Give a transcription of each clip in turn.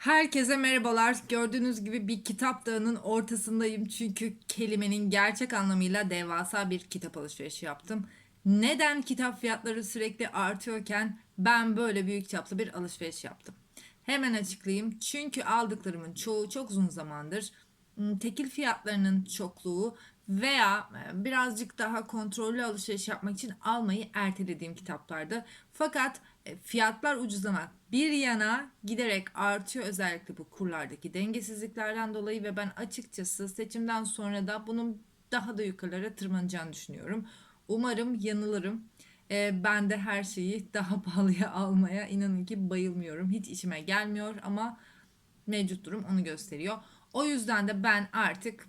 Herkese merhabalar. Gördüğünüz gibi bir kitap dağının ortasındayım. Çünkü kelimenin gerçek anlamıyla devasa bir kitap alışverişi yaptım. Neden kitap fiyatları sürekli artıyorken ben böyle büyük çaplı bir alışveriş yaptım? Hemen açıklayayım. Çünkü aldıklarımın çoğu çok uzun zamandır ım, tekil fiyatlarının çokluğu veya e, birazcık daha kontrollü alışveriş yapmak için almayı ertelediğim kitaplardı. Fakat fiyatlar ucuzlamak bir yana giderek artıyor özellikle bu kurlardaki dengesizliklerden dolayı ve ben açıkçası seçimden sonra da bunun daha da yukarılara tırmanacağını düşünüyorum. Umarım yanılırım. E, ben de her şeyi daha pahalıya almaya inanın ki bayılmıyorum. Hiç işime gelmiyor ama mevcut durum onu gösteriyor. O yüzden de ben artık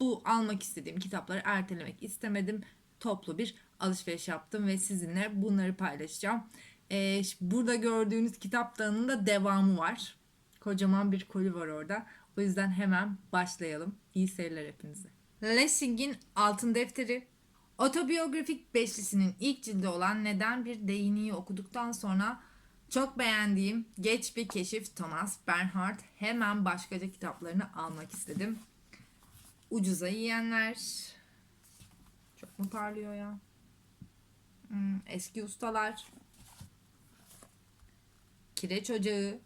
bu almak istediğim kitapları ertelemek istemedim. Toplu bir alışveriş yaptım ve sizinle bunları paylaşacağım. Ee, burada gördüğünüz kitap dağının da devamı var. Kocaman bir koli var orada. O yüzden hemen başlayalım. İyi seyirler hepinize. Lessing'in Altın Defteri Otobiyografik beşlisinin ilk cildi olan Neden Bir Değiniği okuduktan sonra çok beğendiğim Geç Bir Keşif Thomas Bernhard hemen başkaca kitaplarını almak istedim. Ucuza yiyenler. Çok mu parlıyor ya? Hmm, eski ustalar. Kireç ocağı.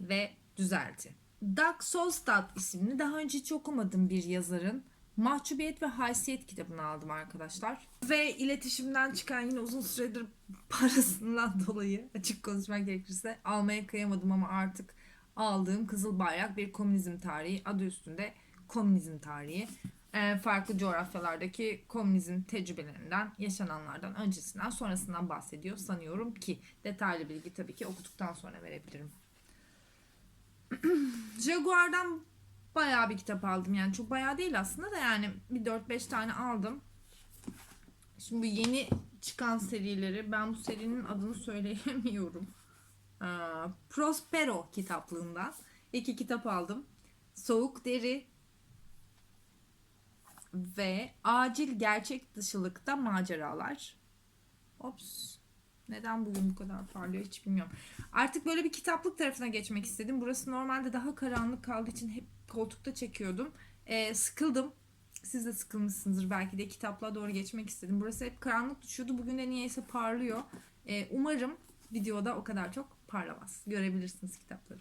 Ve düzelti. Dag Solstad isimli daha önce hiç okumadığım bir yazarın Mahcubiyet ve Haysiyet kitabını aldım arkadaşlar. Ve iletişimden çıkan yine uzun süredir parasından dolayı açık konuşmak gerekirse almaya kıyamadım ama artık aldığım Kızıl Bayrak bir komünizm tarihi adı üstünde komünizm tarihi. Ee, farklı coğrafyalardaki komünizm tecrübelerinden, yaşananlardan, öncesinden, sonrasından bahsediyor sanıyorum ki detaylı bilgi tabii ki okuduktan sonra verebilirim. Jaguar'dan bayağı bir kitap aldım. Yani çok bayağı değil aslında da yani bir 4-5 tane aldım. Şimdi bu yeni çıkan serileri ben bu serinin adını söyleyemiyorum. Ee, Prospero kitaplığından iki kitap aldım. Soğuk Deri ve Acil Gerçek Dışılıkta Maceralar. Ops. Neden bugün bu kadar parlıyor hiç bilmiyorum. Artık böyle bir kitaplık tarafına geçmek istedim. Burası normalde daha karanlık kaldığı için hep koltukta çekiyordum. Ee, sıkıldım. Siz de sıkılmışsınızdır belki de kitaplığa doğru geçmek istedim. Burası hep karanlık düşüyordu. Bugün de niyeyse parlıyor. Ee, umarım videoda o kadar çok parlamaz. Görebilirsiniz kitapları.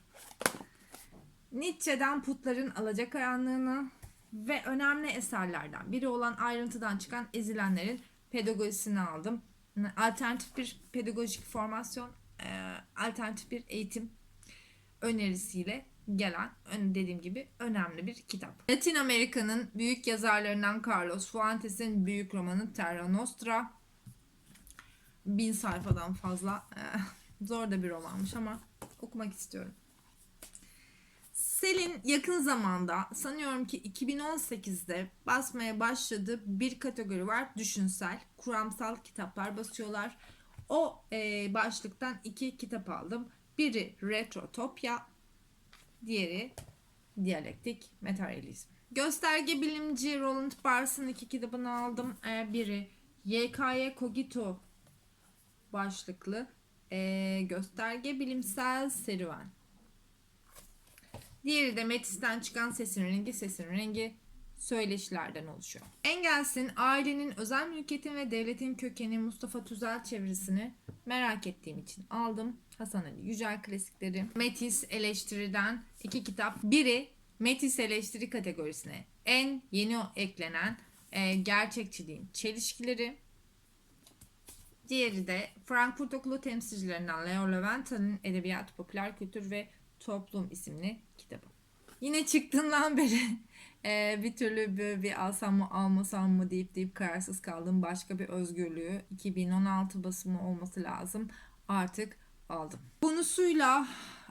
Nietzsche'den Putların Alacakaranlığını ve önemli eserlerden biri olan ayrıntıdan çıkan ezilenlerin pedagojisini aldım. Alternatif bir pedagojik formasyon, e, alternatif bir eğitim önerisiyle gelen dediğim gibi önemli bir kitap. Latin Amerika'nın büyük yazarlarından Carlos Fuentes'in büyük romanı Terra Nostra. Bin sayfadan fazla. e, Zor da bir romanmış ama okumak istiyorum. Selin yakın zamanda sanıyorum ki 2018'de basmaya başladığı bir kategori var. Düşünsel, kuramsal kitaplar basıyorlar. O e, başlıktan iki kitap aldım. Biri Retrotopya, diğeri Diyalektik Materyalizm. Gösterge bilimci Roland Barthes'ın iki kitabını aldım. E, biri YKY Cogito başlıklı e, gösterge bilimsel serüven. Diğeri de Metis'ten çıkan sesin rengi, sesin rengi söyleşilerden oluşuyor. Engels'in ailenin özel mülkiyetin ve devletin kökeni Mustafa Tüzel çevirisini merak ettiğim için aldım. Hasan Ali Yücel klasikleri. Metis eleştiriden iki kitap. Biri Metis eleştiri kategorisine en yeni eklenen e, gerçekçiliğin çelişkileri. Diğeri de Frankfurt Okulu temsilcilerinden Leo Leventhal'in Edebiyat, Popüler Kültür ve Toplum isimli. Yine çıktığından beri e, bir türlü böyle bir alsam mı almasam mı deyip deyip kararsız kaldım. Başka bir özgürlüğü 2016 basımı olması lazım. Artık aldım. Konusuyla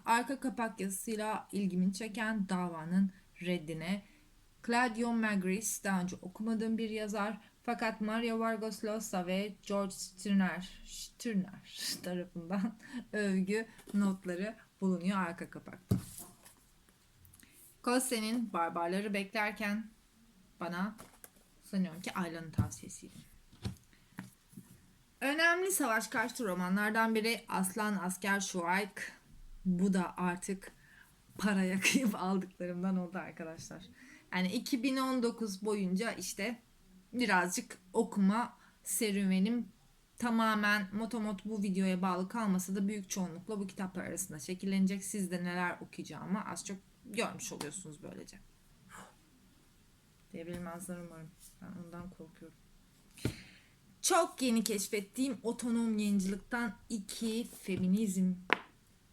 arka kapak yazısıyla ilgimi çeken davanın reddine Claudio Magris daha önce okumadığım bir yazar fakat Mario Vargas Llosa ve George Stirner, Stirner tarafından övgü notları bulunuyor arka kapakta. Kosse'nin Barbarları beklerken bana sanıyorum ki Ayla'nın tavsiyesiydi. Önemli savaş karşıtı romanlardan biri Aslan Asker Şuayk Bu da artık paraya kıyıp aldıklarımdan oldu arkadaşlar. Yani 2019 boyunca işte birazcık okuma serüvenim tamamen motomot bu videoya bağlı kalmasa da büyük çoğunlukla bu kitaplar arasında şekillenecek. Siz de neler okuyacağımı az çok görmüş oluyorsunuz böylece. Devrilmezler umarım. Ben ondan korkuyorum. Çok yeni keşfettiğim otonom yayıncılıktan iki feminizm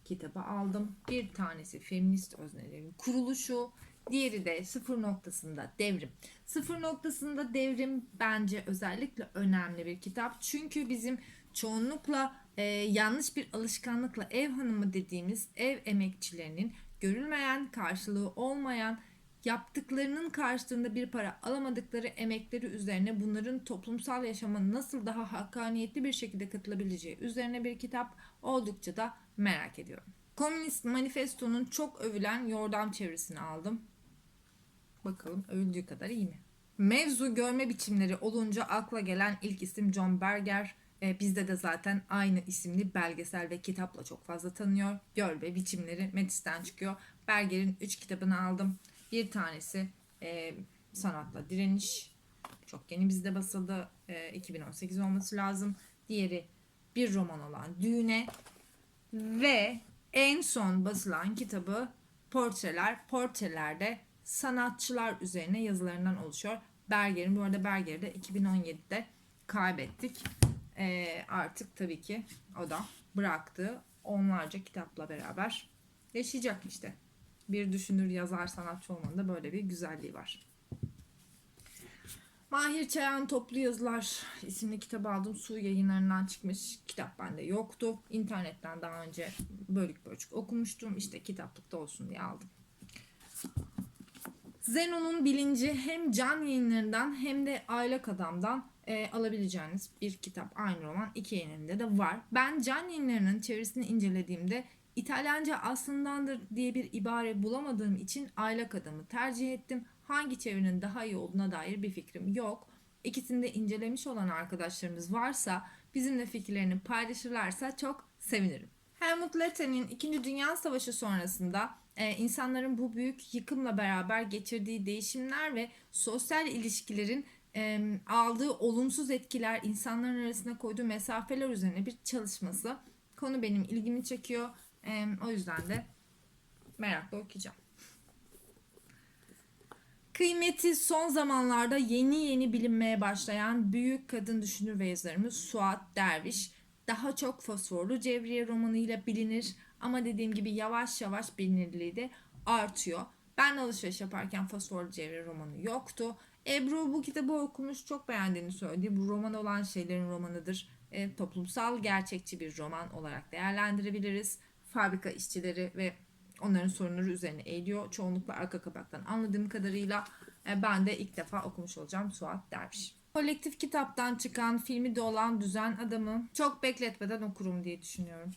kitabı aldım. Bir tanesi feminist öznelerin kuruluşu, diğeri de sıfır noktasında devrim. Sıfır noktasında devrim bence özellikle önemli bir kitap. Çünkü bizim çoğunlukla e, yanlış bir alışkanlıkla ev hanımı dediğimiz ev emekçilerinin görülmeyen, karşılığı olmayan, yaptıklarının karşılığında bir para alamadıkları emekleri üzerine bunların toplumsal yaşama nasıl daha hakkaniyetli bir şekilde katılabileceği üzerine bir kitap oldukça da merak ediyorum. Komünist Manifesto'nun çok övülen yordam çevirisini aldım. Bakalım övüldüğü kadar iyi mi? Mevzu görme biçimleri olunca akla gelen ilk isim John Berger. Ee, bizde de zaten aynı isimli belgesel ve kitapla çok fazla tanıyor. Görme biçimleri Metis'ten çıkıyor. Berger'in 3 kitabını aldım. Bir tanesi e, Sanatla Direniş. Çok yeni bizde basıldı. E, 2018 olması lazım. Diğeri bir roman olan Düğüne. Ve en son basılan kitabı Portreler. Portrelerde sanatçılar üzerine yazılarından oluşuyor. Berger'in bu arada Berger'i de 2017'de kaybettik. Ee, artık tabii ki o da bıraktı. Onlarca kitapla beraber yaşayacak işte. Bir düşünür yazar sanatçı olmanın da böyle bir güzelliği var. Mahir Çayan Toplu Yazılar isimli kitabı aldım. Su yayınlarından çıkmış. Kitap bende yoktu. İnternetten daha önce bölük bölük okumuştum. İşte kitaplıkta olsun diye aldım. Zenon'un bilinci hem can yayınlarından hem de Aylak Adam'dan e, alabileceğiniz bir kitap. Aynı roman iki yayınında da var. Ben can yayınlarının çevirisini incelediğimde İtalyanca aslındandır diye bir ibare bulamadığım için Aylak Adam'ı tercih ettim. Hangi çevirinin daha iyi olduğuna dair bir fikrim yok. İkisini de incelemiş olan arkadaşlarımız varsa bizimle fikirlerini paylaşırlarsa çok sevinirim. Helmut Lette'nin 2. Dünya Savaşı sonrasında e, insanların bu büyük yıkımla beraber geçirdiği değişimler ve sosyal ilişkilerin aldığı olumsuz etkiler, insanların arasında koyduğu mesafeler üzerine bir çalışması. Konu benim ilgimi çekiyor. O yüzden de merakla okuyacağım. Kıymeti son zamanlarda yeni yeni bilinmeye başlayan büyük kadın düşünür ve yazarımız Suat Derviş daha çok Fosforlu Cevriye romanıyla bilinir ama dediğim gibi yavaş yavaş bilinirliği de artıyor. Ben alışveriş yaparken Fosforlu Cevriye romanı yoktu. Ebru bu kitabı okumuş çok beğendiğini söyledi. Bu roman olan şeylerin romanıdır. E, toplumsal gerçekçi bir roman olarak değerlendirebiliriz. Fabrika işçileri ve onların sorunları üzerine eğiliyor. Çoğunlukla arka kapaktan anladığım kadarıyla e, ben de ilk defa okumuş olacağım Suat Derviş. Kolektif kitaptan çıkan filmi de olan Düzen Adamı çok bekletmeden okurum diye düşünüyorum.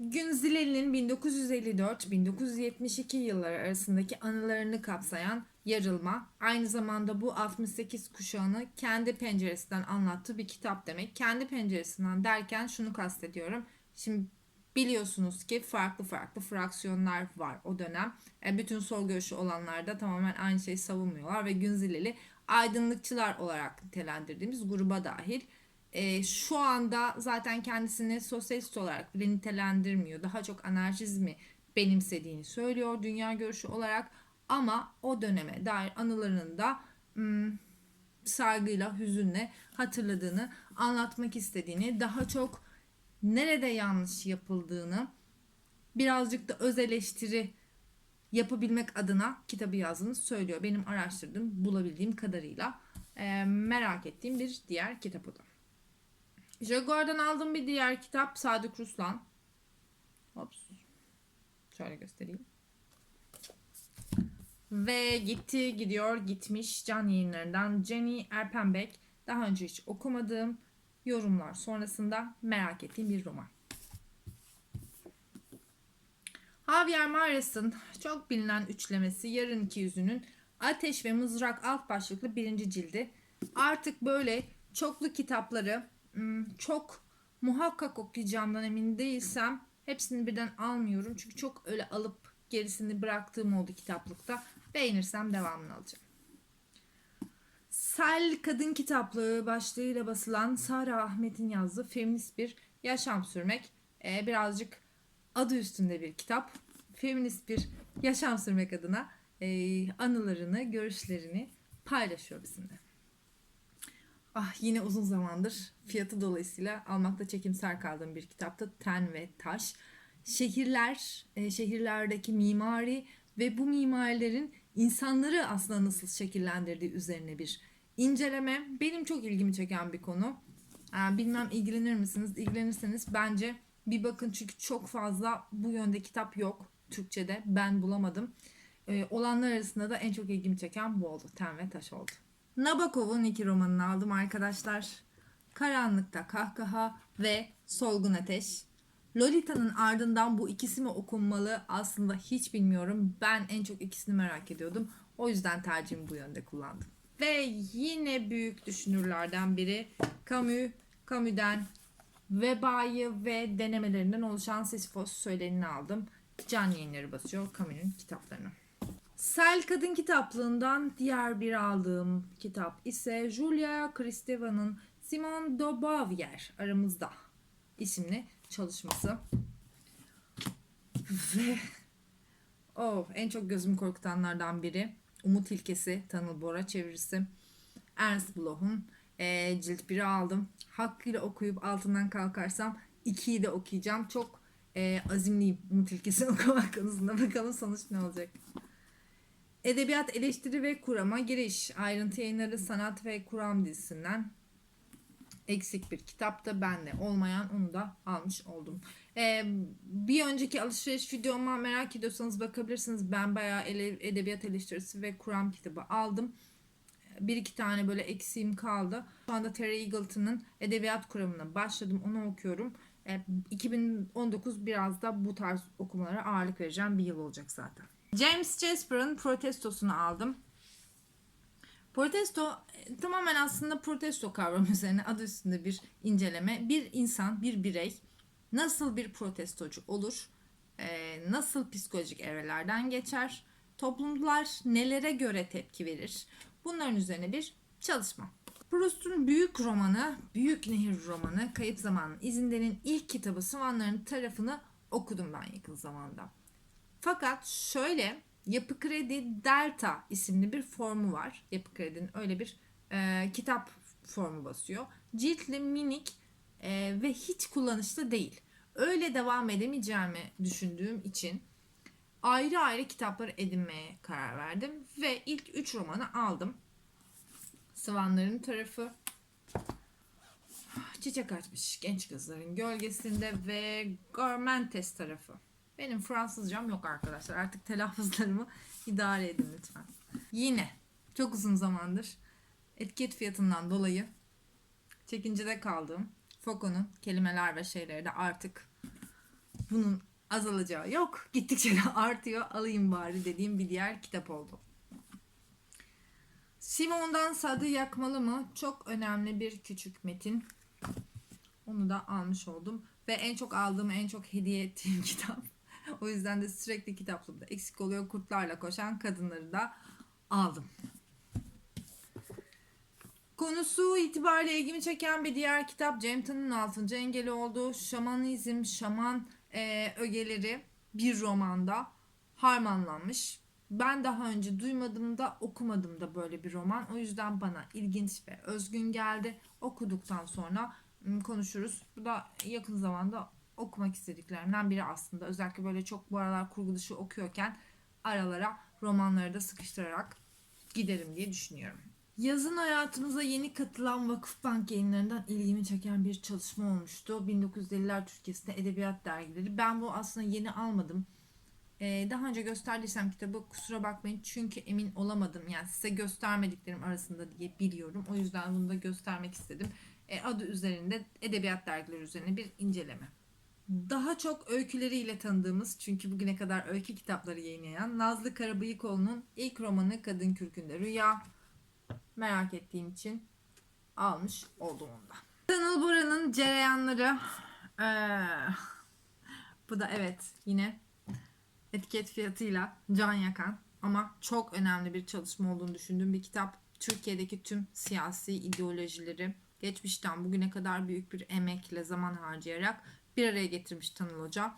Günzileli'nin 1954-1972 yılları arasındaki anılarını kapsayan Yarılma, aynı zamanda bu 68 kuşağını kendi penceresinden anlattığı bir kitap demek. Kendi penceresinden derken şunu kastediyorum. Şimdi biliyorsunuz ki farklı farklı fraksiyonlar var o dönem. E, bütün sol görüşü olanlar da tamamen aynı şeyi savunmuyorlar ve Günzileli aydınlıkçılar olarak nitelendirdiğimiz gruba dahil. E, şu anda zaten kendisini sosyalist olarak bile nitelendirmiyor. Daha çok anarşizmi benimsediğini söylüyor dünya görüşü olarak. Ama o döneme dair anılarını da hmm, saygıyla, hüzünle hatırladığını, anlatmak istediğini, daha çok nerede yanlış yapıldığını birazcık da öz eleştiri yapabilmek adına kitabı yazdığını söylüyor. Benim araştırdığım, bulabildiğim kadarıyla merak ettiğim bir diğer kitap o da. Jaguar'dan aldığım bir diğer kitap Sadık Ruslan. Hops. Şöyle göstereyim. Ve gitti gidiyor gitmiş can yayınlarından Jenny Erpenbek. Daha önce hiç okumadığım yorumlar sonrasında merak ettiğim bir roman. Javier Mares'ın çok bilinen üçlemesi Yarın İki Yüzü'nün Ateş ve Mızrak alt başlıklı birinci cildi. Artık böyle çoklu kitapları çok muhakkak okuyacağımdan emin değilsem Hepsini birden almıyorum çünkü çok öyle alıp gerisini bıraktığım oldu kitaplıkta. Beğenirsem devamını alacağım. Sel Kadın Kitaplığı başlığıyla basılan Sara Ahmet'in yazdığı feminist bir yaşam sürmek. Ee, birazcık adı üstünde bir kitap. Feminist bir yaşam sürmek adına e, anılarını, görüşlerini paylaşıyor bizimle. Ah yine uzun zamandır fiyatı dolayısıyla almakta çekimser kaldığım bir kitaptı. Ten ve Taş. Şehirler, e, şehirlerdeki mimari ve bu mimarilerin insanları aslında nasıl şekillendirdiği üzerine bir inceleme. Benim çok ilgimi çeken bir konu. Ee, Bilmem ilgilenir misiniz? İlgilenirseniz bence bir bakın çünkü çok fazla bu yönde kitap yok Türkçe'de. Ben bulamadım. Ee, olanlar arasında da en çok ilgimi çeken bu oldu. Ten ve Taş oldu. Nabokov'un iki romanını aldım arkadaşlar. Karanlıkta Kahkaha ve Solgun Ateş. Lolita'nın ardından bu ikisi mi okunmalı aslında hiç bilmiyorum. Ben en çok ikisini merak ediyordum. O yüzden tercihimi bu yönde kullandım. Ve yine büyük düşünürlerden biri Camus, Camus'den Vebayı ve denemelerinden oluşan Sisyphos söylenini aldım. Can yayınları basıyor Camus'un kitaplarını. Sel Kadın Kitaplığından diğer bir aldığım kitap ise Julia Kristeva'nın Simone de Beauvoir aramızda isimli çalışması. Ve oh, en çok gözümü korkutanlardan biri Umut İlkesi, Tanıl Bora çevirisi. Ernst Bloch'un e, cilt 1'i aldım. Hakkıyla okuyup altından kalkarsam 2'yi de okuyacağım. Çok e, azimliyim Umut İlkesi'ni okumak konusunda. Bakalım sonuç ne olacak. Edebiyat eleştiri ve kurama giriş. Ayrıntı yayınları sanat ve kuram dizisinden eksik bir kitapta bende olmayan onu da almış oldum. Ee, bir önceki alışveriş videoma merak ediyorsanız bakabilirsiniz. Ben bayağı ele- edebiyat eleştirisi ve kuram kitabı aldım. Bir iki tane böyle eksiğim kaldı. Şu anda Terry Eagleton'ın edebiyat kuramına başladım. Onu okuyorum. Ee, 2019 biraz da bu tarz okumalara ağırlık vereceğim bir yıl olacak zaten. James Jasper'ın protestosunu aldım. Protesto tamamen aslında protesto kavramı üzerine adı üstünde bir inceleme. Bir insan, bir birey nasıl bir protestocu olur? E, nasıl psikolojik evrelerden geçer? Toplumlar nelere göre tepki verir? Bunların üzerine bir çalışma. Proust'un büyük romanı, Büyük Nehir romanı, Kayıp Zamanın İzinde'nin ilk kitabı Sıvanların tarafını okudum ben yakın zamanda. Fakat şöyle Yapı Kredi Delta isimli bir formu var. Yapı Kredi'nin öyle bir e, kitap formu basıyor. Ciltli, minik e, ve hiç kullanışlı değil. Öyle devam edemeyeceğimi düşündüğüm için ayrı ayrı kitaplar edinmeye karar verdim. Ve ilk üç romanı aldım. Sıvanların tarafı, Çiçek açmış genç kızların gölgesinde ve Gormentes tarafı. Benim Fransızcam yok arkadaşlar. Artık telaffuzlarımı idare edin lütfen. Yine çok uzun zamandır etiket fiyatından dolayı çekincede kaldığım Foco'nun kelimeler ve şeyleri de artık bunun azalacağı yok. Gittikçe de artıyor. Alayım bari dediğim bir diğer kitap oldu. Simon'dan Sadı Yakmalı mı? Çok önemli bir küçük metin. Onu da almış oldum. Ve en çok aldığım, en çok hediye ettiğim kitap. O yüzden de sürekli kitaplığımda eksik oluyor. Kurtlarla koşan kadınları da aldım. Konusu itibariyle ilgimi çeken bir diğer kitap Cem Tan'ın 6. engeli olduğu Şamanizm, Şaman e, ögeleri bir romanda harmanlanmış. Ben daha önce duymadım da okumadım da böyle bir roman. O yüzden bana ilginç ve özgün geldi. Okuduktan sonra ım, konuşuruz. Bu da yakın zamanda okumak istediklerimden biri aslında. Özellikle böyle çok bu aralar kurgu dışı okuyorken aralara romanları da sıkıştırarak giderim diye düşünüyorum. Yazın hayatımıza yeni katılan Vakıfbank yayınlarından ilgimi çeken bir çalışma olmuştu. 1950'ler Türkiye'sinde edebiyat dergileri. Ben bu aslında yeni almadım. Ee, daha önce gösterdiysem kitabı kusura bakmayın çünkü emin olamadım. Yani size göstermediklerim arasında diye biliyorum. O yüzden bunu da göstermek istedim. Ee, adı üzerinde edebiyat dergileri üzerine bir inceleme. Daha çok öyküleriyle tanıdığımız çünkü bugüne kadar öykü kitapları yayınlayan Nazlı Karabıyıkoğlu'nun ilk romanı Kadın Kürkünde Rüya merak ettiğim için almış oldum onu da. Tanıl Bora'nın cereyanları eee, Bu da evet yine etiket fiyatıyla can yakan ama çok önemli bir çalışma olduğunu düşündüğüm bir kitap. Türkiye'deki tüm siyasi ideolojileri geçmişten bugüne kadar büyük bir emekle zaman harcayarak bir araya getirmiş Tanıl Hoca.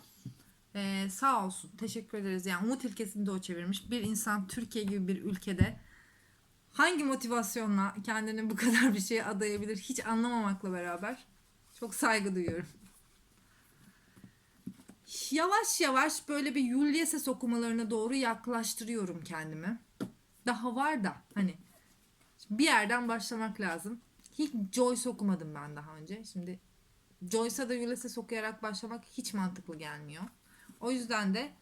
Ee, sağ olsun. Teşekkür ederiz. Yani Umut ilkesini de o çevirmiş. Bir insan Türkiye gibi bir ülkede hangi motivasyonla kendini bu kadar bir şeye adayabilir hiç anlamamakla beraber çok saygı duyuyorum. Yavaş yavaş böyle bir Ulysses okumalarına doğru yaklaştırıyorum kendimi. Daha var da hani bir yerden başlamak lazım. Hiç Joyce okumadım ben daha önce. Şimdi Joyce'a da Ulysses okuyarak başlamak hiç mantıklı gelmiyor. O yüzden de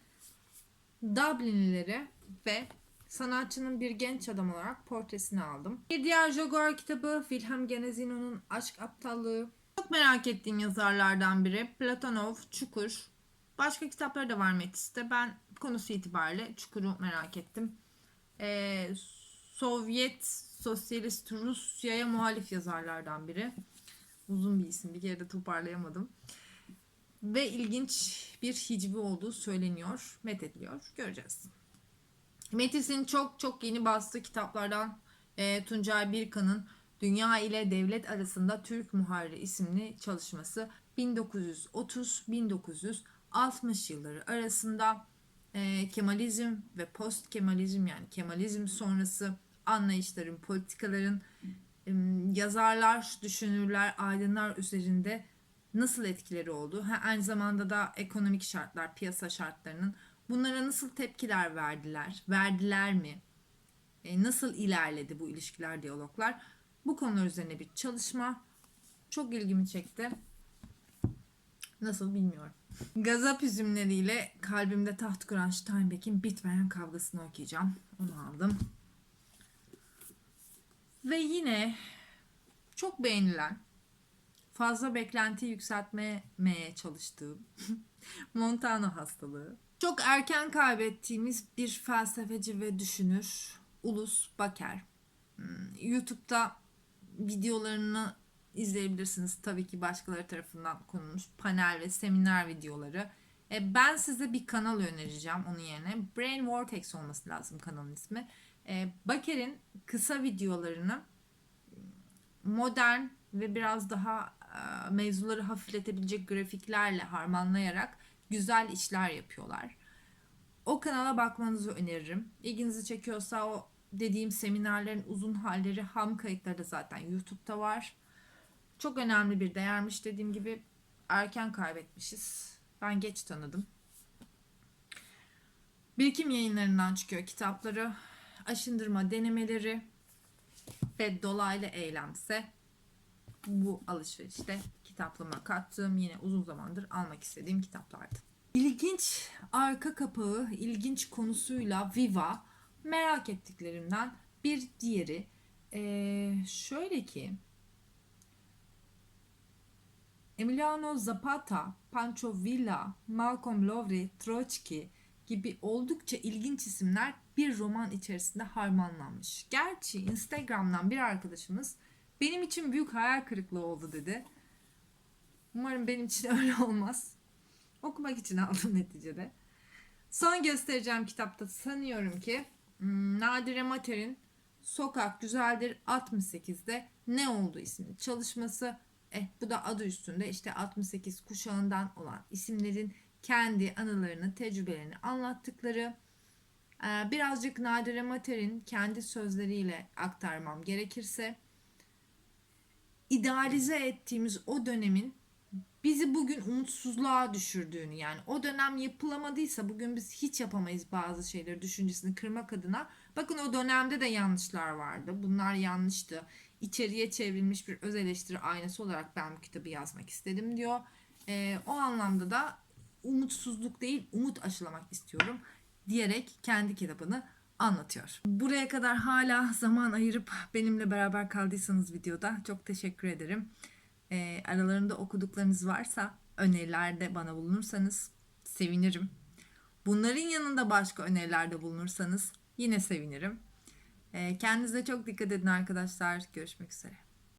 Dublinlileri ve sanatçının bir genç adam olarak portresini aldım. Bir diğer Jaguar kitabı Wilhelm Genezino'nun Aşk Aptallığı. Çok merak ettiğim yazarlardan biri Platonov, Çukur. Başka kitapları da var Metis'te. Ben konusu itibariyle Çukur'u merak ettim. Ee, Sovyet Sosyalist Rusya'ya muhalif yazarlardan biri. Uzun bir isim bir kere de toparlayamadım. Ve ilginç bir hicvi olduğu söyleniyor, methediliyor. Göreceğiz. Metis'in çok çok yeni bastığı kitaplardan e, Tuncay Birkan'ın Dünya ile Devlet Arasında Türk Muharri isimli çalışması 1930-1960 yılları arasında e, Kemalizm ve post Kemalizm yani Kemalizm sonrası anlayışların, politikaların yazarlar, düşünürler, aydınlar üzerinde nasıl etkileri oldu? Ha, aynı zamanda da ekonomik şartlar, piyasa şartlarının bunlara nasıl tepkiler verdiler? Verdiler mi? E, nasıl ilerledi bu ilişkiler, diyaloglar? Bu konular üzerine bir çalışma. Çok ilgimi çekti. Nasıl bilmiyorum. Gazap üzümleriyle kalbimde taht kuran Steinbeck'in bitmeyen kavgasını okuyacağım. Onu aldım. Ve yine çok beğenilen, fazla beklenti yükseltmemeye çalıştığım Montano hastalığı. Çok erken kaybettiğimiz bir felsefeci ve düşünür Ulus Baker. Hmm, YouTube'da videolarını izleyebilirsiniz. Tabii ki başkaları tarafından konulmuş panel ve seminer videoları. E, ben size bir kanal önereceğim onun yerine. Brain Vortex olması lazım kanalın ismi. E, Baker'in kısa videolarını modern ve biraz daha e, mevzuları hafifletebilecek grafiklerle harmanlayarak güzel işler yapıyorlar. O kanala bakmanızı öneririm. İlginizi çekiyorsa o dediğim seminerlerin uzun halleri ham kayıtları da zaten YouTube'da var. Çok önemli bir değermiş dediğim gibi erken kaybetmişiz. Ben geç tanıdım. Birikim yayınlarından çıkıyor kitapları. Aşındırma denemeleri ve dolaylı eylemse bu alışverişte kitaplığıma kattığım yine uzun zamandır almak istediğim kitaplardı. İlginç arka kapağı, ilginç konusuyla Viva merak ettiklerimden bir diğeri. Ee, şöyle ki Emiliano Zapata, Pancho Villa, Malcolm Lowry, Trotsky gibi oldukça ilginç isimler bir roman içerisinde harmanlanmış. Gerçi Instagram'dan bir arkadaşımız benim için büyük hayal kırıklığı oldu dedi. Umarım benim için öyle olmaz. Okumak için aldım neticede. Son göstereceğim kitapta sanıyorum ki hmm, Nadire Mater'in Sokak Güzeldir 68'de Ne Oldu isimli çalışması. Eh bu da adı üstünde işte 68 kuşağından olan isimlerin kendi anılarını, tecrübelerini anlattıkları. Ee, birazcık Nadire Mater'in kendi sözleriyle aktarmam gerekirse idealize ettiğimiz o dönemin bizi bugün umutsuzluğa düşürdüğünü yani o dönem yapılamadıysa bugün biz hiç yapamayız bazı şeyleri düşüncesini kırmak adına. Bakın o dönemde de yanlışlar vardı. Bunlar yanlıştı. İçeriye çevrilmiş bir öz eleştiri aynası olarak ben bu kitabı yazmak istedim diyor. Ee, o anlamda da umutsuzluk değil umut aşılamak istiyorum diyerek kendi kitabını anlatıyor. Buraya kadar hala zaman ayırıp benimle beraber kaldıysanız videoda çok teşekkür ederim. E, aralarında okuduklarınız varsa önerilerde bana bulunursanız sevinirim. Bunların yanında başka önerilerde bulunursanız yine sevinirim. E, kendinize çok dikkat edin arkadaşlar. Görüşmek üzere.